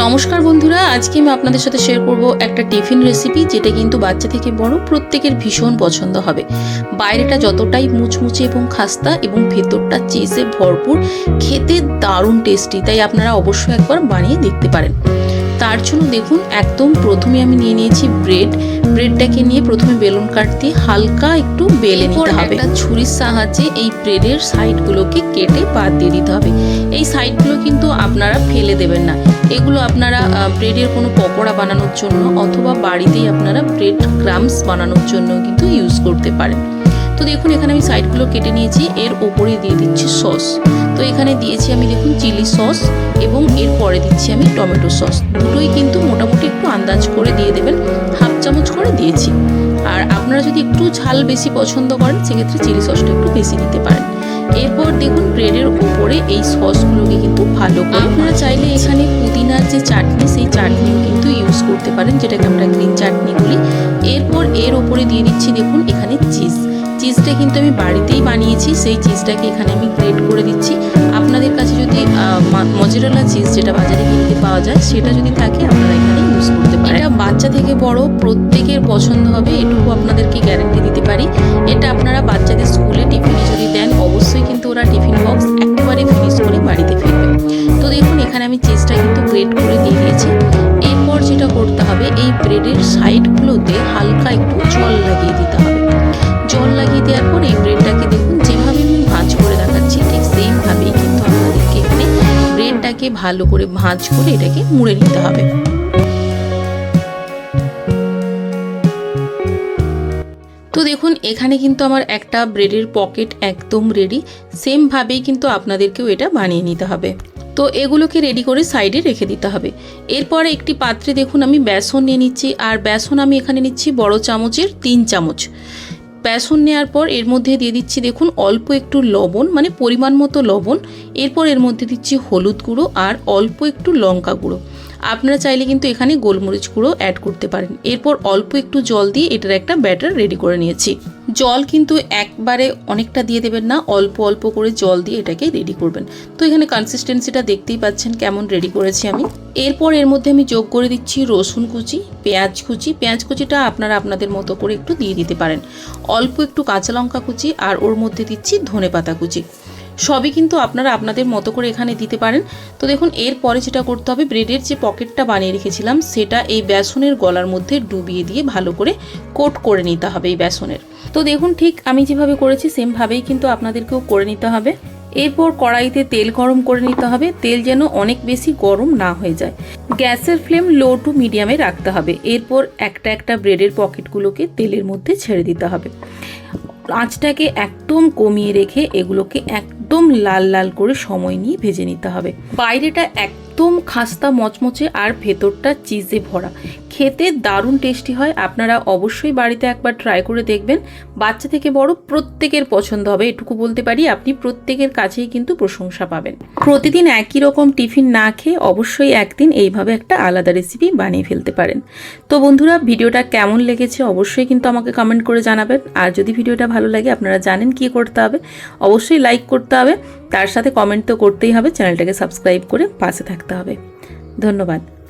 নমস্কার বন্ধুরা, আজকে আমি আপনাদের সাথে শেয়ার করব একটা টিফিন রেসিপি যেটা কিন্তু বাচ্চা থেকে বড় প্রত্যেকের ভীষণ পছন্দ হবে। বাইরেটা যতটাই মুচমুচে এবং খাস্তা এবং ভেতরটা চিজে ভরপুর, খেতে দারুণ টেস্টি তাই আপনারা অবশ্যই একবার বানিয়ে দেখতে পারেন। তার জন্য দেখুন একদম প্রথমে আমি নিয়ে নিয়েছি ব্রেড। ব্রেডটাকে নিয়ে প্রথমে বেলুন কাট দিয়ে হালকা একটু বেলে নিতে হবে। একটা ছুরির সাহায্যে এই ব্রেডের সাইডগুলোকে কেটে বাদ দিয়ে দিতে হবে। এই সাইডগুলো কিন্তু আপনারা ফেলে দেবেন না। এগুলো আপনারা ব্রেডের কোনো পকোড়া বানানোর জন্য অথবা বাড়িতেই আপনারা ব্রেড ক্রামস বানানোর জন্য কিন্তু ইউজ করতে পারেন। তো দেখুন এখানে আমি সাইডগুলো কেটে নিয়েছি। এর ওপরে দিয়ে দিচ্ছি সস। তো এখানে দিয়েছি আমি দেখুন চিলি সস এবং এর পরে দিচ্ছি আমি টমেটো সস। দুটোই কিন্তু মোটামুটি একটু আন্দাজ করে দিয়ে দেবেন হাফ চামচ করে দিয়েছি। আর আপনারা যদি একটু ঝাল বেশি পছন্দ করেন সেক্ষেত্রে চিলি সসটা একটু বেশি দিতে পারেন। এরপর দেখুন ব্রেডের উপরে এই সসগুলোকে কিন্তু ভালো করে আপনারা চাইলে এখানে পুদিনার যে চাটনি সেই চাটনিও কিন্তু ইউজ করতে পারেন যেটাকে আমরা গ্রিন চাটনি বলি। এরপর এর ওপরে দিয়ে দিচ্ছি দেখুন এখানে চিজ। চিজটা কিন্তু আমি বাড়িতেই বানিয়েছি, সেই চিজটাকে এখানে আমি গ্রেট করে দিচ্ছি। আপনাদের কাছে যদি মজেরালা চিজ যেটা বাজারে কিনতে পাওয়া যায়, সেটা যদি থাকে, আপনারা এখানে ইউজ করতে পারেন। এটা বাচ্চা থেকে বড়, প্রত্যেকের পছন্দ হবে, এটুকু আপনাদেরকে গ্যারান্টি দিতে পারি। এটা আপনারা বাচ্চাদের স্কুলে টিফিনে যদি দেন, অবশ্যই কিন্তু ওরা টিফিন করতে হবে। এই ব্রেডের সাইডগুলোতে হালকা একটু জল লাগিয়ে দিতে হবে। জল লাগিয়ে দেওয়ার পর এই ব্রেডটাকে দেখুন, যেভাবে আমি ভাঁজ করে দেখাচ্ছি, ঠিক সেমভাবেই কিন্তু আপনাদেরকে এখানে ব্রেডটাকে ভালো করে ভাঁজ করে এটাকে মুড়ে নিতে হবে। তো দেখুন, এখানে কিন্তু আমার একটা ব্রেডের পকেট একদম রেডি সেমভাবেই কিন্তু আপনাদেরকেও এটা বানিয়ে নিতে হবে। তো এগুলোকে রেডি করে সাইডে রেখে দিতে হবে। এরপরে একটি পাত্রে দেখুন আমি বেসন নিয়ে নিচ্ছি, আর বেসন আমি এখানে নিচ্ছি বড় চামচের তিন চামচ। বেসন নেওয়ার পর এর মধ্যে দিয়ে দিচ্ছি দেখুন অল্প একটু লবণ মানে পরিমাণ মতো লবণ। এরপর এর মধ্যে দিচ্ছি হলুদ গুঁড়ো আর অল্প একটু লঙ্কা গুঁড়ো। আপনারা চাইলে কিন্তু এখানে গোলমরিচ গুঁড়ো অ্যাড করতে পারেন। এরপর অল্প একটু জল দিয়ে এটার একটা ব্যাটার রেডি করে নিয়েছি। জল কিন্তু একবারে অনেকটা দিয়ে দেবেন না, অল্প অল্প করে জল দিয়ে এটাকে রেডি করবেন। তো এখানে কনসিস্টেন্সিটা দেখতেই পাচ্ছেন কেমন রেডি করেছি আমি। এরপর এর মধ্যে আমি যোগ করে দিচ্ছি রসুন কুচি, পেঁয়াজ কুচি। পেঁয়াজ কুচিটা আপনারা আপনাদের মতো করে একটু দিয়ে দিতে পারেন। অল্প একটু কাঁচা লঙ্কা কুচি আর ওর মধ্যে দিচ্ছি ধনে পাতা কুচি। সবই কিন্তু আপনারা আপনাদের মতো করে এখানে দিতে পারেন। তো দেখুন এরপরে যেটা করতে হবে, ব্রেডের যে পকেটটা বানিয়ে রেখেছিলাম, সেটা এই বেসনের গলার মধ্যে ডুবিয়ে দিয়ে ভালো করে কোট করে নিতে হবে এই বেসনের। তো দেখুন, ঠিক আমি যেভাবে করেছি, সেমভাবেই কিন্তু আপনাদেরকেও করে নিতে হবে। এরপর কড়াইতে তেল গরম করে নিতে হবে। তেল যেন অনেক বেশি গরম না হয়ে যায়। গ্যাসের ফ্লেম লো টু মিডিয়ামে রাখতে হবে। এরপর একটা একটা ব্রেডের পকেটগুলোকে তেলের মধ্যে ছেড়ে দিতে হবে। আঁচটাকে একদম কমিয়ে রেখে এগুলোকে একদম লাল লাল করে সময় নিয়ে ভেজে নিতে হবে। বাইরেটা একদম খাস্তা মচমচে আর ভেতরটা চিজে ভরা। খেতে দারুণ টেস্টি হয়। আপনারা অবশ্যই বাড়িতে একবার ট্রাই করে দেখবেন। বাচ্চা থেকে বড় প্রত্যেকের পছন্দ হবে, এটুকু বলতে পারি। আপনি প্রত্যেকের কাছেই কিন্তু প্রশংসা পাবেন। প্রতিদিন একই রকম টিফিন না খেয়ে অবশ্যই একদিন এইভাবে একটা আলাদা রেসিপি বানিয়ে ফেলতে পারেন। তো বন্ধুরা, ভিডিওটা কেমন লেগেছে অবশ্যই কিন্তু আমাকে কমেন্ট করে জানাবেন। আর যদি ভিডিওটা ভালো লাগে, আপনারা জানেন কি করতে হবে। অবশ্যই লাইক করতে হবে। তার সাথে কমেন্ট তো করতেই হবে। চ্যানেলটাকে সাবস্ক্রাইব করে পাশে থাকতে হবে। ধন্যবাদ।